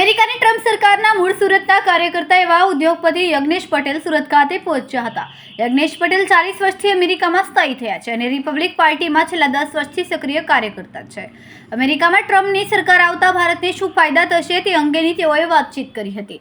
અમેરિકાની ટ્રમ્પ સરકારના મૂળ સુરતના કાર્યકર્તા એવા ઉદ્યોગપતિ યજ્ઞેશ પટેલ સુરત ખાતે પહોંચ્યા હતા. યજ્ઞેશ પટેલ ચાલીસ વર્ષથી અમેરિકામાં સ્થાયી થયા છે અને રિપબ્લિક પાર્ટીમાં છેલ્લા દસ વર્ષથી સક્રિય કાર્યકર્તા છે. અમેરિકામાં ટ્રમ્પની સરકાર આવતા ભારતને શું ફાયદા થશે તે અંગેની તેઓએ વાતચીત કરી હતી.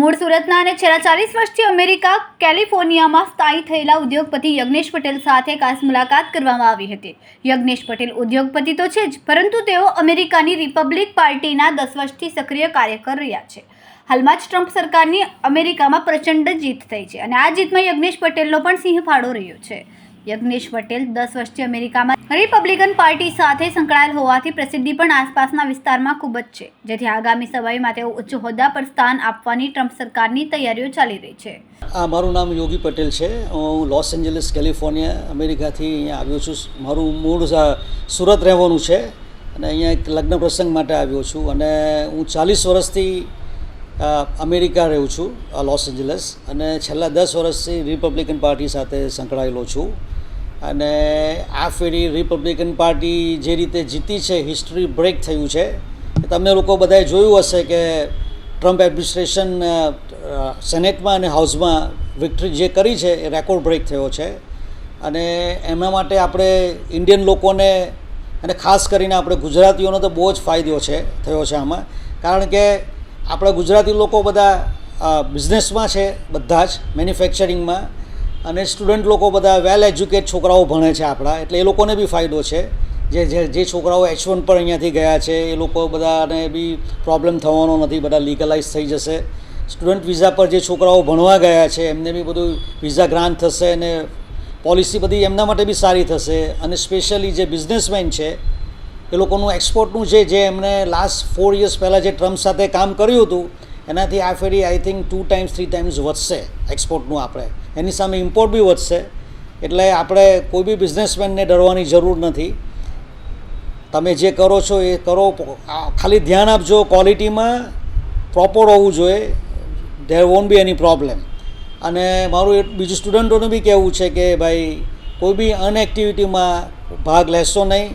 મૂળ સુરતના અને છેલ્લા ચાલીસ વર્ષથી અમેરિકા, કેલિફોર્નિયામાં સ્થાયી થયેલા ઉદ્યોગપતિ યજ્ઞેશ પટેલ સાથે ખાસ મુલાકાત કરવામાં આવી હતી. યજ્ઞેશ પટેલ ઉદ્યોગપતિ તો છે જ, પરંતુ તેઓ અમેરિકાની રિપબ્લિક પાર્ટીના દસ વર્ષથી સક્રિય કાર્ય કરી રહ્યા છે. હાલમાં જ ટ્રમ્પ સરકારની અમેરિકામાં પ્રચંડ જીત થઈ છે અને આ જીતમાં યજ્ઞેશ પટેલનો પણ સિંહ ફાળો રહ્યો છે. યજ્ઞેશ પટેલ દસ વર્ષથી અમેરિકામાં રિપબ્લિકન પાર્ટી સાથે સંકળાયેલ હોવાથી પ્રસિદ્ધિ પણ આસપાસના વિસ્તારમાં ખૂબ જ છે, જેથી આગામી સમયમાં તેઓ ઉચ્ચ હોદ્દા પર સ્થાન આપવાની ટ્રમ્પ સરકારની તૈયારીઓ ચાલી રહી છે. આ મારું નામ યોગી પટેલ છે. હું લોસ એન્જલિસ, કેલિફોર્નિયા, અમેરિકાથી અહીંયા આવ્યો છું. મારું મૂળ સુરત રહેવાનું છે અને અહીંયા એક લગ્ન પ્રસંગ માટે આવ્યો છું. અને હું ચાલીસ વર્ષથી અમેરિકા રહું છું લોસ એન્જલસ. અને છેલ્લા દસ વર્ષથી રિપબ્લિકન પાર્ટી સાથે સંકળાયેલો છું. અને આ ફેરી રિપબ્લિકન પાર્ટી જે રીતે જીતી છે હિસ્ટ્રી બ્રેક થયું છે તમે લોકો બધાએ જોયું હશે કે ટ્રમ્પ એડમિનિસ્ટ્રેશન સેનેટમાં અને હાઉસમાં વિક્ટરી જે કરી છે, એ રેકોર્ડ બ્રેક થયો છે. અને એના માટે આપણે ઇન્ડિયન લોકોને અને ખાસ કરીને આપણે ગુજરાતીઓનો તો બહુ જ ફાયદો છે, થયો છે આમાં. કારણ કે આપણા ગુજરાતી લોકો બધા બિઝનેસમાં છે, બધા જ મેન્યુફેક્ચરિંગમાં અને સ્ટુડન્ટ લોકો બધા વેલ એજ્યુકેટ છોકરાઓ ભણે છે આપણા. એટલે એ લોકોને બી ફાયદો છે. જે જે જે છોકરાઓ એચ વન પર અહીંયાથી ગયા છે, એ લોકો બધાને બી પ્રોબ્લેમ થવાનો નથી. બધા લીગલાઇઝ થઈ જશે. સ્ટુડન્ટ વિઝા પર જે છોકરાઓ ભણવા ગયા છે, એમને બી બધું વિઝા ગ્રાન્ટ થશે અને પોલિસી બધી એમના માટે બી સારી થશે. અને સ્પેશિયલી જે બિઝનેસમેન છે એ લોકોનું એક્સપોર્ટનું છે જે એમને લાસ્ટ ફોર યર્સ પહેલાં જે ટ્રમ્પ સાથે કામ કર્યું હતું, એનાથી આ ફેરી I think two times three times વધશે એક્સપોર્ટનું આપણે. એની સામે ઇમ્પોર્ટ બી વધશે. એટલે આપણે કોઈ બી બિઝનેસમેનને ડરવાની જરૂર નથી. તમે જે કરો છો એ કરો ખાલી ધ્યાન આપજો ક્વોલિટીમાં પ્રોપર હોવું જોઈએ. There won't be any problem અને મારું બીજું સ્ટુડન્ટોનું બી કહેવું છે કે ભાઈ કોઈ બી અનએક્ટિવિટીમાં ભાગ લેશો નહીં.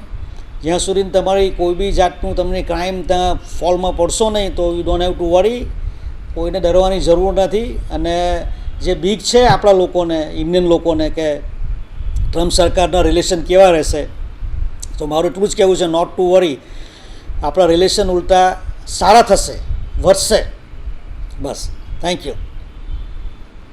જ્યાં સુધી તમારી કોઈ બી જાતનું તમને ક્રાઇમ ત્યાં ફોલમાં પડશો નહીં, તો you don't have to worry કોઈને ડરવાની જરૂર નથી. અને જે બીક છે આપણા લોકોને ઇન્ડિયન લોકોને, કે ટ્રમ્પ સરકારના રિલેશન કેવા રહેશે, તો મારું એટલું જ કહેવું છે નોટ ટુ વરી આપણા રિલેશન ઉલટા સારા થશે, વધશે. બસ. Thank you